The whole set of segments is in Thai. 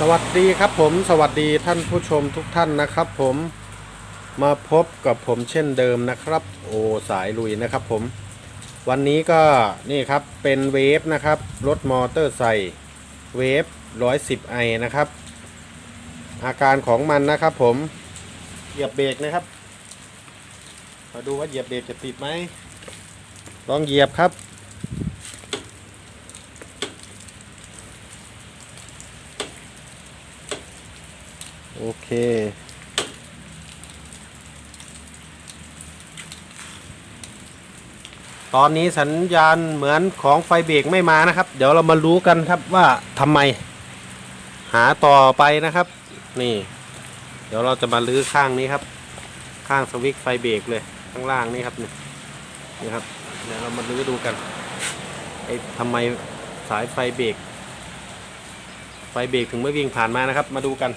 สวัสดีครับผมสวัสดีท่านผู้ชมทุกท่านนะครับ ผมมาพบกับผมเช่นเดิมนะครับ โอสายลุยนะครับผม วันนี้ก็นี่ครับเป็นเวฟนะครับรถมอเตอร์ไซค์เวฟ110ไอนะครับ อาการของมันนะครับ ผมเหยียบเบรกนะครับ มาดูว่าเหยียบเบรกจะติดไหมลองเหยียบครับ โอเค ตอนนี้สัญญาณเหมือนของไฟเบรกไม่มานะครับ เดี๋ยวเรามารู้กันครับว่าทำไม หาต่อไปนะครับ นี่ เดี๋ยวเราจะมาลื้อข้างนี้ครับ ข้างสวิตช์ไฟเบรกเลยข้างล่างนี่ครับนี่นี่ครับเดี๋ยวเรามาลื้อดูกันไอ้ทำไมสายไฟเบรกไฟเบรกถึงไม่วิ่งผ่านมานะครับ มาดูกัน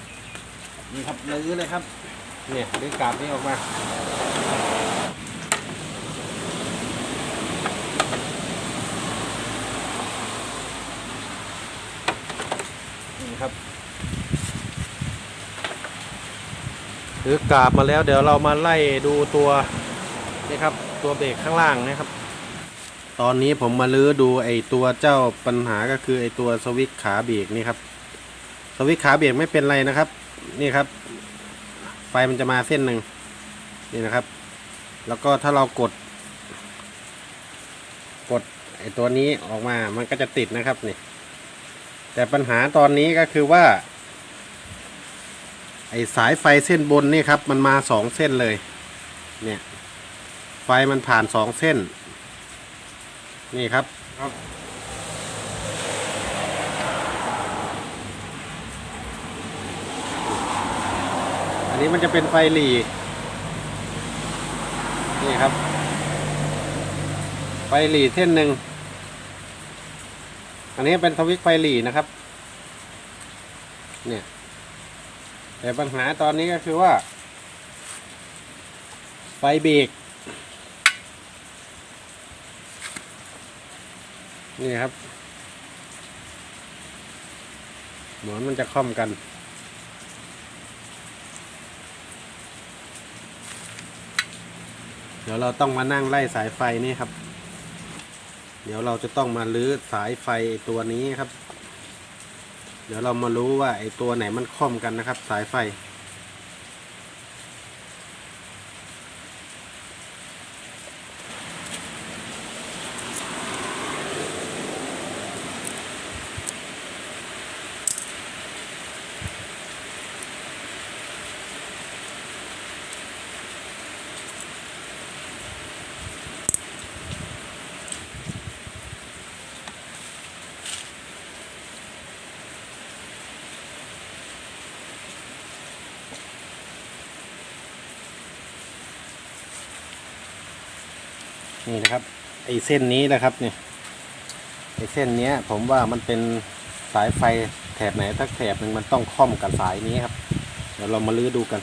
นี่ครับลื้อเลยครับ เนี่ยลื้อกาบนี้ออกมานี่ครับลื้อกาบมาแล้วเดี๋ยวเรามาไล่ดูตัวนี่ครับ ตัวเบรกข้างล่างนะครับ ตอนนี้ผมมาลื้อดูไอตัวเจ้าปัญหาก็คือไอตัวสวิตขาเบรกนี่ครับ สวิตขาเบรกไม่เป็นไรนะครับ นี่ครับ ไฟมันจะมาเส้นหนึ่งนี่นะครับ แล้วก็ถ้าเรากด กดไอตัวนี้ออกมามันก็จะติดนะครับนี่ แต่ปัญหาตอนนี้ก็คือว่า ไอสายไฟเส้นบนนี่ครับ มันมาสองเส้นเลย เนี่ย ไฟมันผ่านสองเส้น นี่ครับครับ นนี้มันจะเป็นไฟหลีนี่ครับ ไฟหลีเส้นหนึ่ง อันนี้เป็นสวิตช์ไฟหลีนะครับ เนี่ย แต่ปัญหาตอนนี้ก็คือว่า ไฟเบรกนี่ครับเหมือนมันจะค่อมกัน ดี๋ยวเราต้องมานั่งไล่สายไฟนี่ครับ เดี๋ยวเราจะต้องมาลื้อสายไฟตัวนี้ครับ เดี๋ยวเรามารู้ว่าไอ้ตัวไหนมันค่อมกันนะครับ สายไฟ นี่นะครับไอเส้นนี้นะครับเนี่ยไอเส้นเนี้ย ผมว่ามันเป็นสายไฟแถบไหนทักแถบหนึ่งมันต้องค่อมกับสายนี้ครับเดี๋ยวเรามาลื้อดูกัน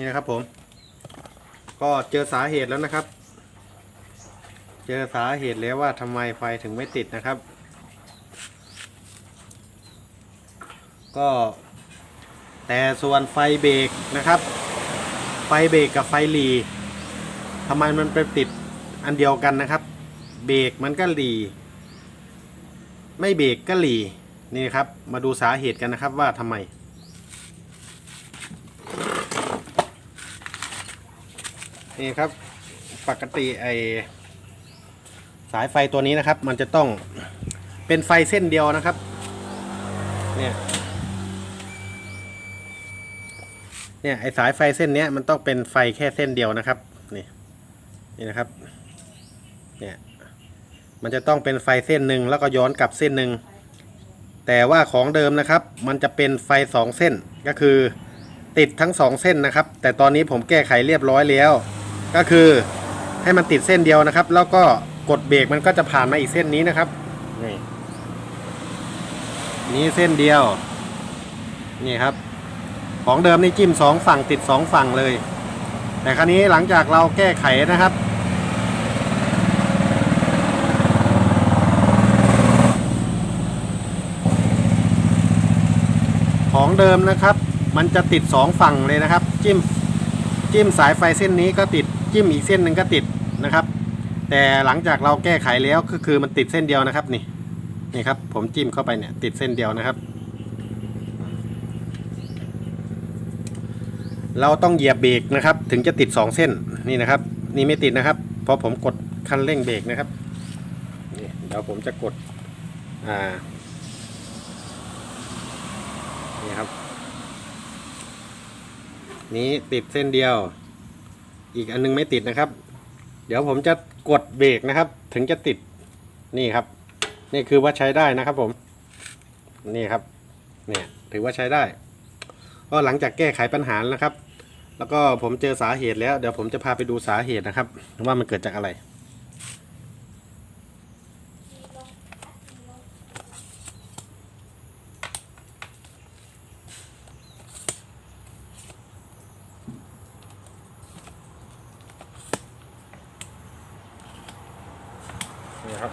นี่นะครับผม ก็เจอสาเหตุแล้วนะครับ เจอสาเหตุแล้วว่าทำไมไฟถึงไม่ติดนะครับ ก็ แต่ส่วนไฟเบรกนะครับ ไฟเบรกกับไฟหลีทำไมมันไปติดอันเดียวกันนะครับ เบรกมันก็หลีไม่เบรกก็หลีนี่ครับ มาดูสาเหตุกันนะครับว่าทำไม นี่ครับ ปกติไอสายไฟตัวนี้นะครับ มันจะต้องเป็นไฟเส้นเดียวนะครับ เนี่ยเนี่ยไอสายไฟเส้นเนี้ยมันต้องเป็นไฟแค่เส้นเดียวนะครับ นี่นี่นะครับ เนี่ยมันจะต้องเป็นไฟเส้นหนึ่งแล้วก็ย้อนกลับเส้นหนึ่งแต่ว่าของเดิมนะครับ มันจะเป็นไฟสองเส้นก็คือติดทั้งสองเส้นนะครับ แต่ตอนนี้ผมแก้ไขเรียบร้อยแล้ว ก็คือให้มันติดเส้นเดียวนะครับ แล้วก็กดเบรกมันก็จะผ่านมาอีกเส้นนี้นะครับนี่นี่เส้นเดียว นี่ครับ ของเดิมนี่จิ้มสองฝั่งติดสองฝั่งเลย แต่ครั้นี้หลังจากเราแก้ไขนะครับ ของเดิมนะครับ มันจะติดสองฝั่งเลยนะครับ จิ้มจิ้มสายไฟเส้นนี้ก็ติด จิ้มอีกเส้นหนึ่งก็ติดนะครับ แต่หลังจากเราแก้ไขแล้วก็คือมันติดเส้นเดียวนะครับนี่นี่ครับ ผมจิ้มเข้าไปเนี่ยติดเส้นเดียวนะครับ เราต้องเหยียบเบรกนะครับ ถึงจะติด 2 เส้นนี่นะครับ นี่ไม่ติดนะครับเพราะผมกดคันเร่งเบรกนะครับนี่เดี๋ยวผมจะกดอ่านี่ครับ นี้ติดเส้นเดียว อีกอันนึงไม่ติดนะครับ เดี๋ยวผมจะกดเบรกนะครับ ถึงจะติดนี่ครับ นี่คือว่าใช้ได้นะครับผม นี่ครับ เนี่ยถือว่าใช้ได้ ก็หลังจากแก้ไขปัญหาแล้วครับ แล้วก็ผมเจอสาเหตุแล้ว เดี๋ยวผมจะพาไปดูสาเหตุนะครับ ว่ามันเกิดจากอะไร นี่ครับ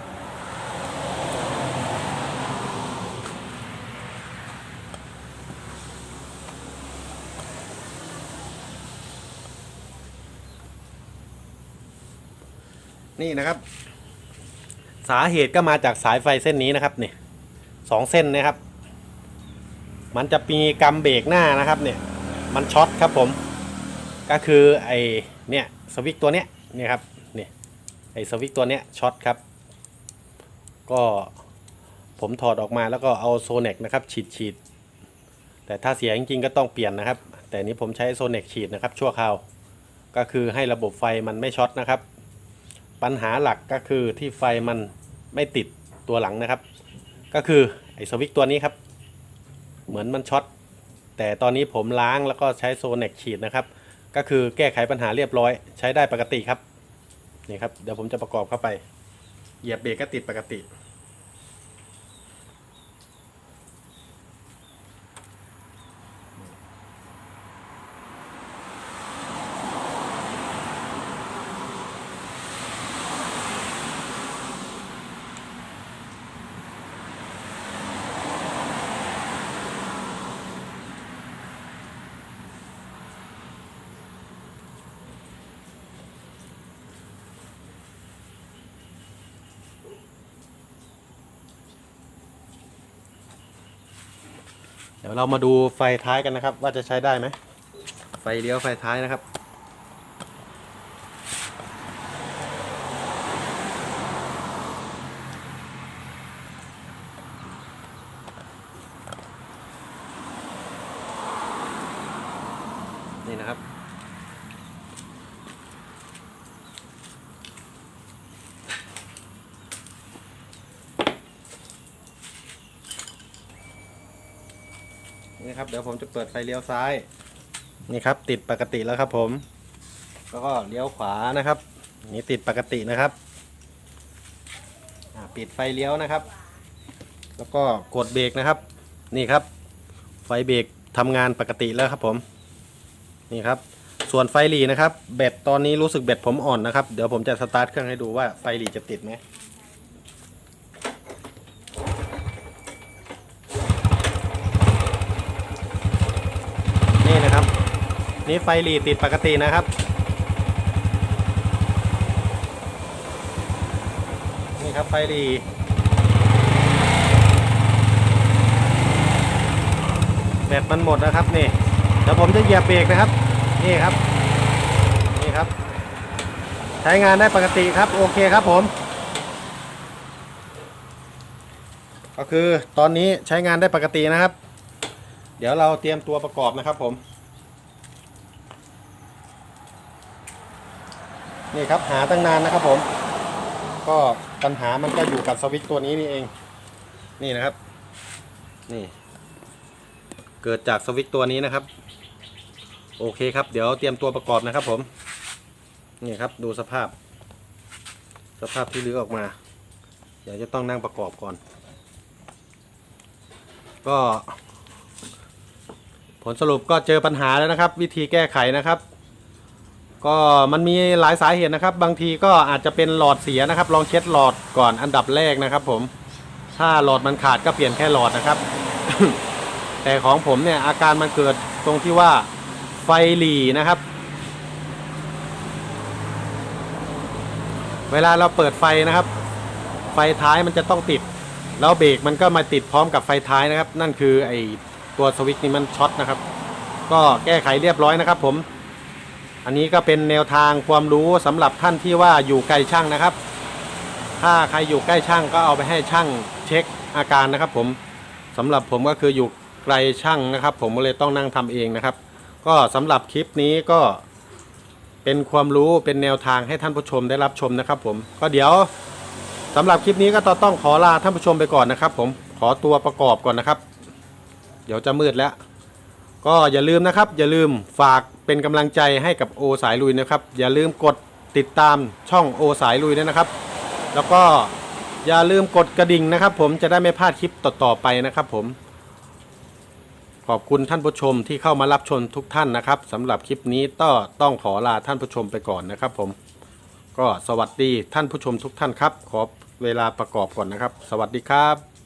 นี่นะครับ สาเหตุก็มาจากสายไฟเส้นนี้นะครับเนี่ยสองเส้นนะครับ มันจะมีกำเบรกหน้านะครับเนี่ยมันช็อตครับผม ก็คือไอเนี่ยสวิตตัวเนี้ยเนี่ยครับเนี่ยไอสวิตตัวเนี้ยช็อตครับ ก็ผมถอดออกมาแล้วก็เอาโซเน็กนะครับฉีดฉีดแต่ถ้าเสียจริงๆก็ต้องเปลี่ยนนะครับ แต่นี้ผมใช้โซเน็กฉีดนะครับ ชั่วคราว ก็คือให้ระบบไฟมันไม่ช็อตนะครับ ปัญหาหลักก็คือที่ไฟมันไม่ติดตัวหลังนะครับ ก็คือไอ้สวิตตัวนี้ครับ เหมือนมันช็อตแต่ตอนนี้ผมล้างแล้วก็ใช้โซเน็กฉีดนะครับ ก็คือแก้ไขปัญหาเรียบร้อย ใช้ได้ปกติครับนี่ครับเดี๋ยวผมจะประกอบเข้าไป เหยียบเบรกก็ติดปกติ ดี๋ยวเรามาดูไฟท้ายกันนะครับ ว่าจะใช้ได้ไหมไฟเลี้ยวไฟท้ายนะครับ นี่ครับ เดี๋ยวผมจะเปิดไฟเลี้ยวซ้าย นี่ครับ ติดปกติแล้วครับ ผม แล้วก็เลี้ยวขวานะครับ นี่ติดปกตินะครับอ่าปิดไฟเลี้ยวนะครับ แล้วก็กดเบรกนะครับ นี่ครับ ไฟเบรกทำงานปกติแล้วครับผม นี่ครับ ส่วนไฟหลีนะครับ แบตตอนนี้รู้สึกแบตผมอ่อนนะครับ เดี๋ยวผมจะสตาร์ทเครื่องให้ดูว่าไฟหลีจะติดไหม นี่ไฟหลีติดปกตินะครับ นี่ครับไฟหลีแบตมันหมดนะครับนี่เดี๋ยวผมจะเหยียบเบรกนะครับ นี่ครับ นี่ครับ ใช้งานได้ปกติครับโอเคครับผม ก็คือตอนนี้ใช้งานได้ปกตินะครับ เดี๋ยวเราเตรียมตัวประกอบนะครับผม นี่ครับหาตั้งนานนะครับผม ก็ปัญหามันก็อยู่กับสวิตตัวนี้นี่เอง นี่นะครับ นี่ เกิดจากสวิตตัวนี้นะครับ โอเคครับ เดี๋ยวเตรียมตัวประกอบนะครับผม นี่ครับดูสภาพ สภาพที่ลื้อออกมา เดี๋ยวจะต้องนั่งประกอบก่อน ก็ ผลสรุปก็เจอปัญหาแล้วนะครับ วิธีแก้ไขนะครับ ก็มันมีหลายสาเหตุนะครับ บางทีก็อาจจะเป็นหลอดเสียนะครับ ลองเช็ดหลอดก่อนอันดับแรกนะครับ ผม ถ้าหลอดมันขาดก็เปลี่ยนแค่หลอดนะครับ แต่ของผมเนี่ยอาการมันเกิดตรงที่ว่าไฟหลีนะครับ เวลาเราเปิดไฟนะครับ ไฟท้ายมันจะต้องติด แล้วเบรกมันก็มาติดพร้อมกับไฟท้ายนะครับ นั่นคือไอตัวสวิตช์นี่มันช็อตนะครับ ก็แก้ไขเรียบร้อยนะครับ ผม อันนี้ก็เป็นแนวทางความรู้สำหรับท่านที่ว่าอยู่ใกล้ช่างนะครับ ถ้าใครอยู่ใกล้ช่างก็เอาไปให้ช่างเช็คอาการนะครับ ผมสำหรับผมก็คืออยู่ไกลช่างนะครับ ผมเลยต้องนั่งทำเองนะครับ ก็สำหรับคลิปนี้ก็เป็นความรู้เป็นแนวทางให้ท่านผู้ชมได้รับชมนะครับ ผมก็เดี๋ยวสำหรับคลิปนี้ก็ต้องขอลาท่านผู้ชมไปก่อนนะครับ ผมขอตัวประกอบก่อนนะครับ เดี๋ยวจะมืดแล้ว ก็อย่าลืมนะครับ อย่าลืมฝากเป็นกำลังใจให้กับโอสายลุยนะครับ อย่าลืมกดติดตามช่องโอสายลุยด้วยนะครับ แล้วก็อย่าลืมกดกระดิ่งนะครับ ผมจะได้ไม่พลาดคลิปต่อๆไปนะครับ ผม ขอบคุณท่านผู้ชมที่เข้ามารับชมทุกท่านนะครับสำหรับคลิปนี้ก็ต้องขอลาท่านผู้ชมไปก่อนนะครับ ผม ก็สวัสดีท่านผู้ชมทุกท่านครับ ขอเวลาประกอบก่อนนะครับ สวัสดีครับ